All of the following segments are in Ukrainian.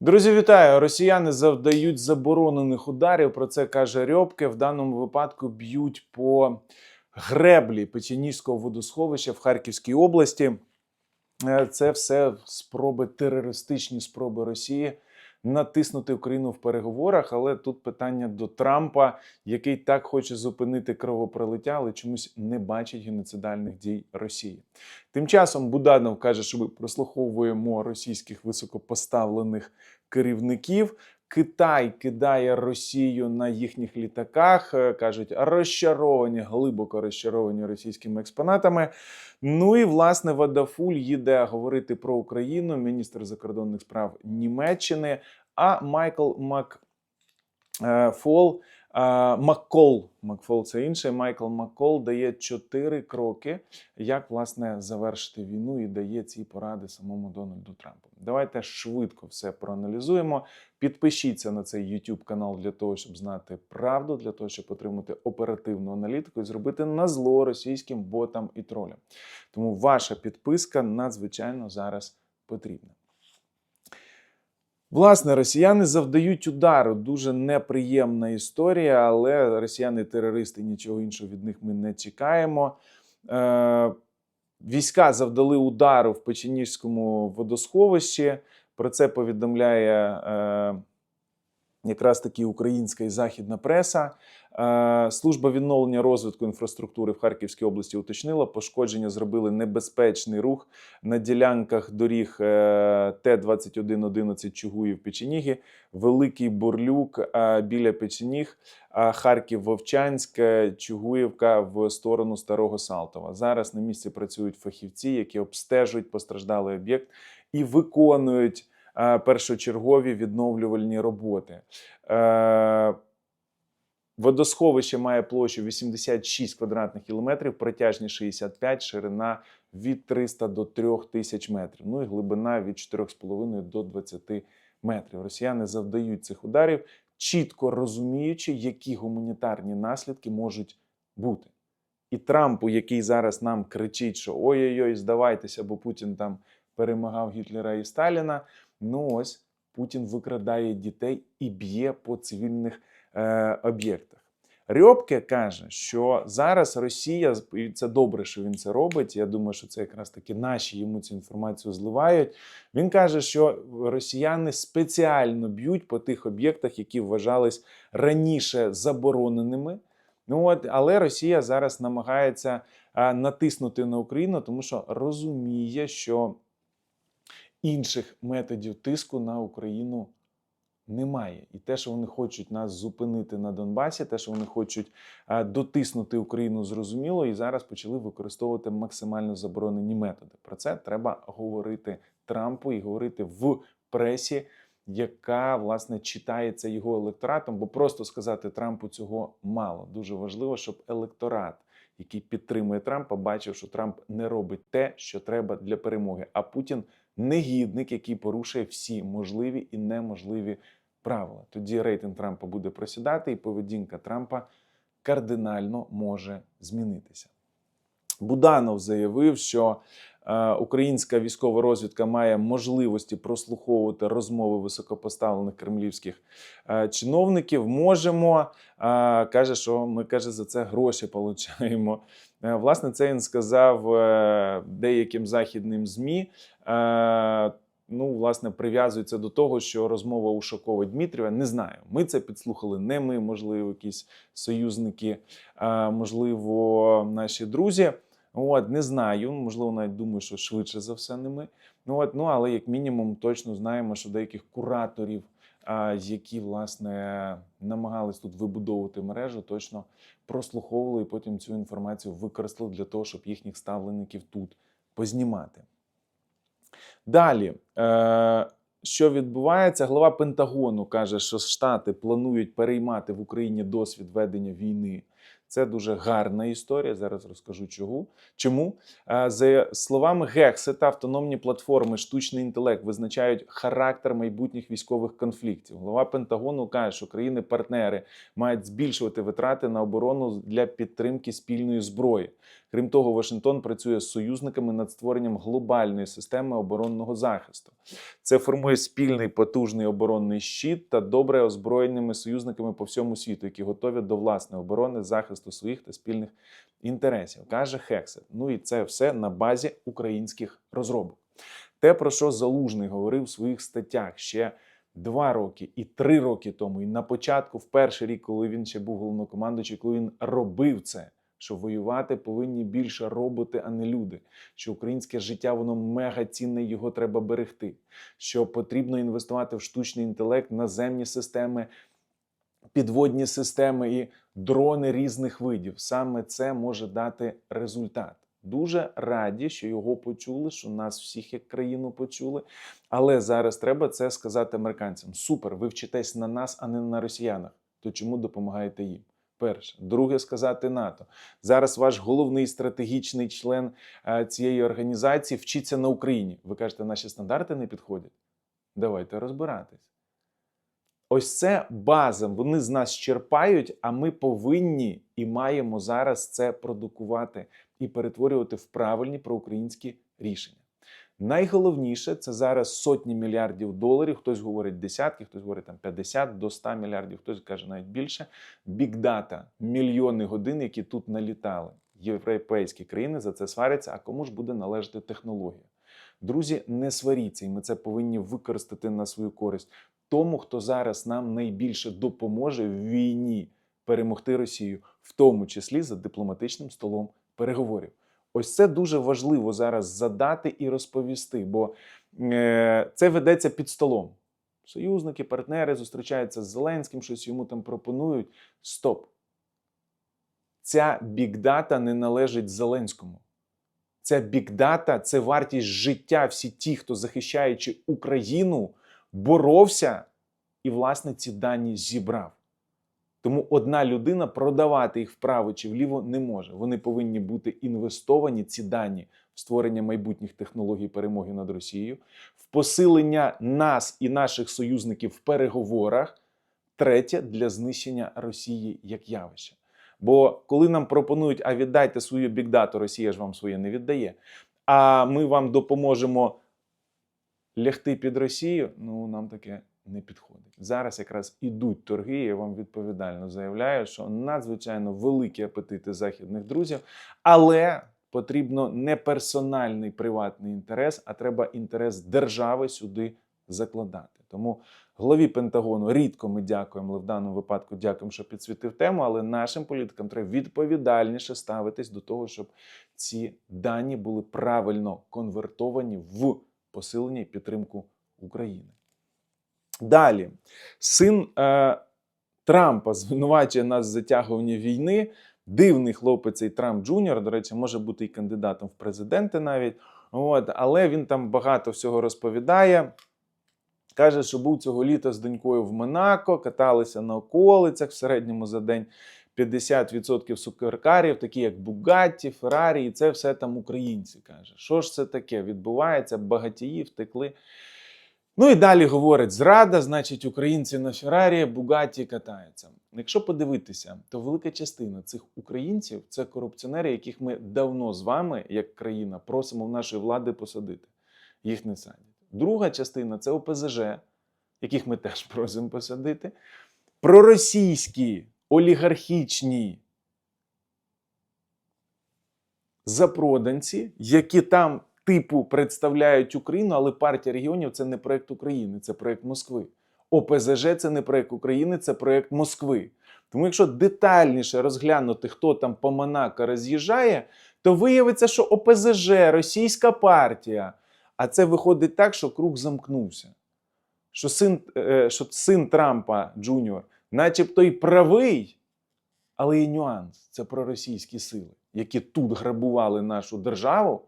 Друзі, вітаю! Росіяни завдають заборонених ударів. Про це каже Рьобке. В даному випадку б'ють по греблі Печеніжського водосховища в Харківській області. Е, Це все спроби терористичні спроби Росії натиснути Україну в переговорах. Але тут питання до Трампа, який так хоче зупинити кровопролиття, але чомусь не бачить геноцидальних дій Росії. Тим часом Буданов каже, що ми прослуховуємо російських високопоставлених керівників. Китай кидає Росію на їхніх літаках, е, кажуть, розчаровані, глибоко розчаровані російськими експонатами. Ну і власне Вадафуль їде говорити про Україну, міністр закордонних справ Німеччини. А Майкл Макфол Маккол, Макфол це інше. Майкл Маккол дає чотири кроки, як власне завершити війну, і дає ці поради самому Дональду Трампу. Давайте швидко все проаналізуємо. Підпишіться на цей YouTube канал для того, щоб знати правду, для того, щоб отримати оперативну аналітику і зробити на зло російським ботам і тролям. Тому ваша підписка надзвичайно зараз потрібна. Власне, росіяни завдають удару. Дуже неприємна історія, але росіяни-терористи нічого іншого від них ми не чекаємо. Е, війська завдали удару в Печеніжському водосховищі. Про це повідомляє е, якраз таки українська і західна преса. Е, Служба відновлення розвитку інфраструктури в Харківській області уточнила, пошкодження зробили небезпечний рух на ділянках доріг е, Т-2111 Чугуїв Печеніги, Великий Бурлюк е, біля Печеніг, Харків Вовчанськ, е, Чугуївка в сторону Старого Салтова. Зараз на місці працюють фахівці, які обстежують постраждалий об'єкт і виконують першочергові відновлювальні роботи. Е, Водосховище має площу 86 квадратних кілометрів, протяжність 65, ширина від 300 до 3 тисяч метрів. Ну і глибина від 4,5 до 20 метрів. Росіяни завдають цих ударів, чітко розуміючи, які гуманітарні наслідки можуть бути. І Трампу, який зараз нам кричить, що ой-ой-ой, здавайтеся, бо Путін там перемагав Гітлера і Сталіна. Ну ось Путін викрадає дітей і б'є по цивільних е, об'єктах. Рьобке каже, що зараз Росія, і це добре, що він це робить. Я думаю, що це якраз таки наші йому цю інформацію зливають. Він каже, що росіяни спеціально б'ють по тих об'єктах, які вважались раніше забороненими. Ну от, але Росія зараз намагається натиснути на Україну, тому що розуміє, що інших методів тиску на Україну немає. І те, що вони хочуть нас зупинити на Донбасі, те, що вони хочуть дотиснути Україну, зрозуміло, і зараз почали використовувати максимально заборонені методи. Про це треба говорити Трампу і говорити в пресі, яка власне читається його електоратом, бо просто сказати Трампу цього мало. Дуже важливо, щоб електорат. Який підтримує Трампа, бачив, що Трамп не робить те, що треба для перемоги. А Путін негідник, який порушує всі можливі і неможливі правила. Тоді рейтинг Трампа буде просідати, і поведінка Трампа кардинально може змінитися. Буданов заявив, що е, українська військова розвідка має можливості прослуховувати розмови високопоставлених кремлівських е, чиновників. Можемо е, каже, що ми каже за це гроші получаємо. Е, власне, це він сказав е, деяким західним змі. Е, Ну, власне, прив'язується до того, що розмова Ушакова Дмитрієва не знаю. Ми це підслухали, не ми, можливо, якісь союзники, можливо, наші друзі. От, не знаю, можливо, навіть думаю, що швидше за все не ми. Ну, от, ну але як мінімум точно знаємо, що деяких кураторів, які власне намагались тут вибудовувати мережу, точно прослуховували і потім цю інформацію використали для того, щоб їхніх ставленників тут познімати. Далі, е, що відбувається? Глава Пентагону каже, що Штати планують переймати в Україні досвід ведення війни Це дуже гарна історія. Зараз розкажу чому. Чому за словами Гексета, автономні платформи, штучний інтелект визначають характер майбутніх військових конфліктів. Голова Пентагону каже, що країни-партнери мають збільшувати витрати на оборону для підтримки спільної зброї. Крім того, Вашингтон працює з союзниками над створенням глобальної системи оборонного захисту. Це формує спільний потужний оборонний щит та добре озброєними союзниками по всьому світу, які готові до власної оборони, захисту своїх та спільних інтересів, каже Хексет. Ну і це все на базі українських розробок. Те, про що Залужний говорив в своїх статтях ще два роки і три роки тому, і на початку, в перший рік, коли він ще був головнокомандуючий, коли він робив це. Що воювати повинні більше роботи, а не люди. Що українське життя воно мега цінне, його треба берегти. Що потрібно інвестувати в штучний інтелект, наземні системи, підводні системи і дрони різних видів. Саме це може дати результат. Дуже раді, що його почули, що нас всіх як країну почули. Але зараз треба це сказати американцям: супер, ви вчитесь на нас, а не на росіянах. То чому допомагаєте їм? Перше, друге, сказати НАТО. Зараз ваш головний стратегічний член е, цієї організації вчиться на Україні. Ви кажете, наші стандарти не підходять. Давайте розбиратись. Ось це база. Вони з нас черпають, а ми повинні і маємо зараз це продукувати і перетворювати в правильні проукраїнські рішення. Найголовніше це зараз сотні мільярдів доларів. Хтось говорить десятки, хтось говорить там 50 до 100 мільярдів, хтось каже навіть більше. Бікдата, мільйони годин, які тут налітали. Європейські країни за це сваряться. А кому ж буде належати технологія? Друзі, не сваріться, і ми це повинні використати на свою користь. Тому, хто зараз нам найбільше допоможе в війні перемогти Росію, в тому числі за дипломатичним столом переговорів. Ось це дуже важливо зараз задати і розповісти, бо е, це ведеться під столом. Союзники, партнери зустрічаються з Зеленським, щось йому там пропонують. Стоп! Ця бікдата не належить Зеленському. Ця бікдата це вартість життя. Всі ті, хто захищаючи Україну, боровся і, власне, ці дані зібрав. Тому одна людина продавати їх вправо чи вліво не може. Вони повинні бути інвестовані, ці дані, в створення майбутніх технологій перемоги над Росією, в посилення нас і наших союзників в переговорах. Третє для знищення Росії як явища. Бо коли нам пропонують, а віддайте свою бікдату, Росія ж вам своє не віддає. А ми вам допоможемо лягти під Росію, ну нам таке не підходить. Зараз якраз ідуть торги. Я вам відповідально заявляю, що надзвичайно великі апетити західних друзів, але потрібно не персональний приватний інтерес, а треба інтерес держави сюди закладати. Тому главі Пентагону рідко ми дякуємо, але в даному випадку дякуємо, що підсвітив тему. Але нашим політикам треба відповідальніше ставитись до того, щоб ці дані були правильно конвертовані в посилення і підтримку України. Далі, син е, Трампа звинувачує нас в затягуванні війни. Дивний хлопець цей Трамп Джуніор, до речі, може бути і кандидатом в президенти навіть. От, але він там багато всього розповідає. Каже, що був цього літа з донькою в Монако, каталися на околицях в середньому за день 50% суперкарів, такі як Бугатті, Феррарі, і це все там українці. Каже, що ж це таке? Відбувається, багатії втекли. Ну і далі говорить: зрада, значить, українці на Феррарі, Бугатті катаються. Якщо подивитися, то велика частина цих українців це корупціонери, яких ми давно з вами, як країна, просимо в нашої влади посадити. Їх не садять. Друга частина це ОПЗЖ, яких ми теж просимо посадити. Проросійські олігархічні запроданці, які там типу представляють Україну, але партія регіонів це не проект України, це проект Москви. ОПЗЖ це не проект України, це проект Москви. Тому, якщо детальніше розглянути, хто там по Монако роз'їжджає, то виявиться, що ОПЗЖ, російська партія. А це виходить так, що круг замкнувся. Що син, е, що син Трампа Джуніор, начебто й правий, але є нюанс. Це проросійські сили, які тут грабували нашу державу,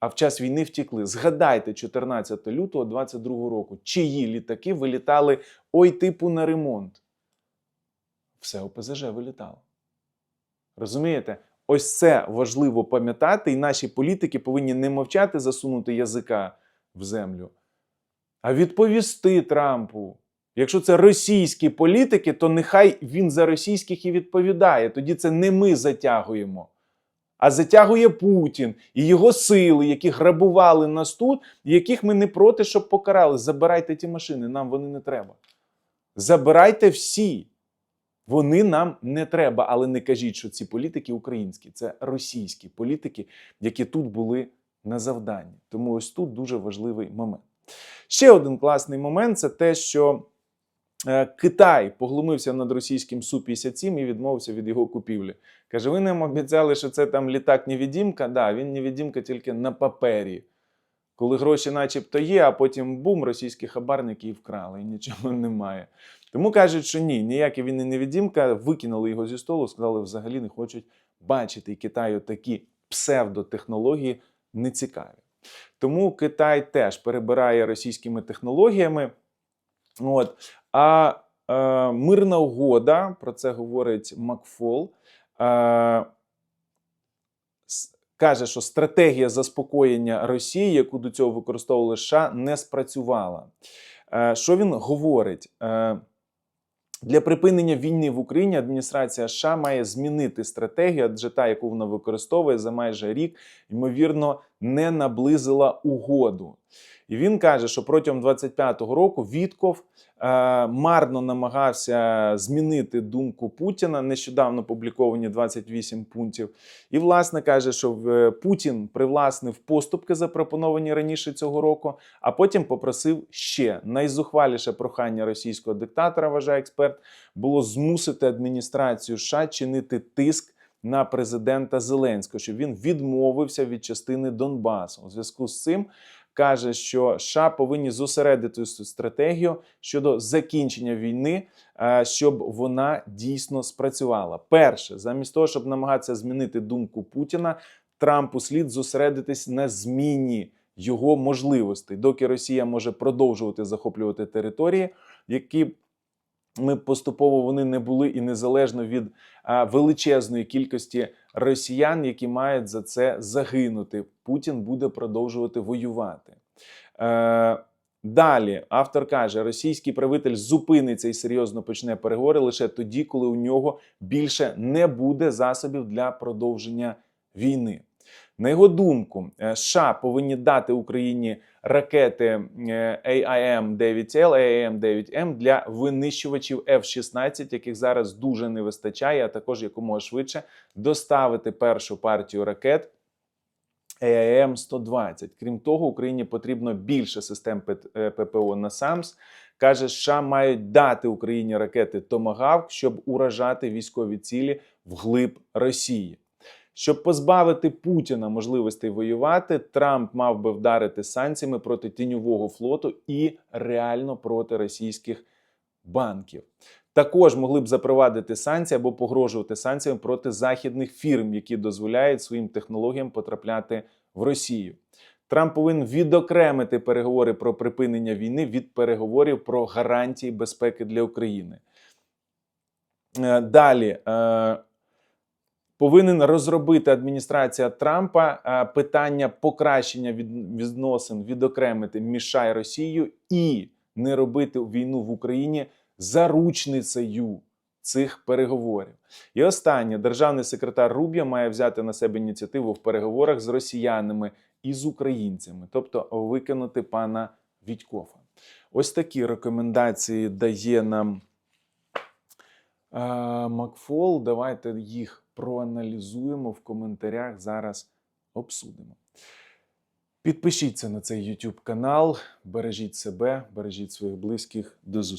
а в час війни втікли. Згадайте 14 лютого 22 року, чиї літаки вилітали ой типу на ремонт. Все ОПЗЖ вилітало. Розумієте? Ось це важливо пам'ятати, і наші політики повинні не мовчати, засунути язика в землю, а відповісти Трампу. Якщо це російські політики, то нехай він за російських і відповідає. Тоді це не ми затягуємо, а затягує Путін і його сили, які грабували нас тут, яких ми не проти, щоб покарали. Забирайте ті машини, нам вони не треба. Забирайте всі. Вони нам не треба, але не кажіть, що ці політики українські, це російські політики, які тут були на завданні. Тому ось тут дуже важливий момент. Ще один класний момент це те, що е, Китай поглумився над російським Су-57 і відмовився від його купівлі. Каже: ви нам обіцяли, що це там літак невідімка. Да, він невідімка тільки на папері. Коли гроші начебто є, а потім бум, російські хабарники і вкрали, і нічого немає. Тому кажуть, що ні, ніякий він і невідімка, викинули його зі столу, сказали, взагалі не хочуть бачити. Китаю такі псевдотехнології не цікаві. Тому Китай теж перебирає російськими технологіями. От. А е, мирна угода, про це говорить Макфол, е, каже, що стратегія заспокоєння Росії, яку до цього використовували США, не спрацювала. Е, що він говорить? Е, для припинення війни в Україні адміністрація США має змінити стратегію, адже та, яку вона використовує за майже рік, ймовірно, не наблизила угоду. І він каже, що протягом 25-го року Вітков е, марно намагався змінити думку Путіна. Нещодавно публіковані 28 пунктів. І, власне, каже, що е, Путін привласнив поступки, запропоновані раніше цього року, а потім попросив ще найзухваліше прохання російського диктатора, вважає експерт, було змусити адміністрацію США чинити тиск на президента Зеленського, щоб він відмовився від частини Донбасу. У зв'язку з цим каже, що США повинні зосередити цю стратегію щодо закінчення війни, е, щоб вона дійсно спрацювала. Перше, замість того, щоб намагатися змінити думку Путіна, Трампу слід зосередитись на зміні його можливостей, доки Росія може продовжувати захоплювати території, які ми поступово вони не були і незалежно від величезної кількості росіян, які мають за це загинути. Путін буде продовжувати воювати. Е, Далі автор каже: російський правитель зупиниться і серйозно почне переговори лише тоді, коли у нього більше не буде засобів для продовження війни. На його думку, е, США повинні дати Україні ракети е, AIM-9L, AIM-9M для винищувачів F-16, яких зараз дуже не вистачає, а також якомога швидше доставити першу партію ракет AIM-120. Крім того, Україні потрібно більше систем П- е, ППО на САМС. Каже, США мають дати Україні ракети Томагавк, щоб уражати військові цілі вглиб Росії. Щоб позбавити Путіна можливостей воювати, Трамп мав би вдарити санкціями проти тіньового флоту і реально проти російських банків. Також могли б запровадити санкції або погрожувати санкціями проти західних фірм, які дозволяють своїм технологіям потрапляти в Росію. Трамп повинен відокремити переговори про припинення війни від переговорів про гарантії безпеки для України. Е, Далі е, повинен розробити адміністрація Трампа е, питання покращення від- відносин відокремити між США і Росією і не робити війну в Україні заручницею цих переговорів. І останнє державний секретар Рубія має взяти на себе ініціативу в переговорах з росіянами і з українцями, тобто викинути пана Відькофа. Ось такі рекомендації дає нам е, Макфол. Давайте їх проаналізуємо в коментарях. Зараз обсудимо. Підпишіться на цей YouTube канал, бережіть себе, бережіть своїх близьких. До зустрічі.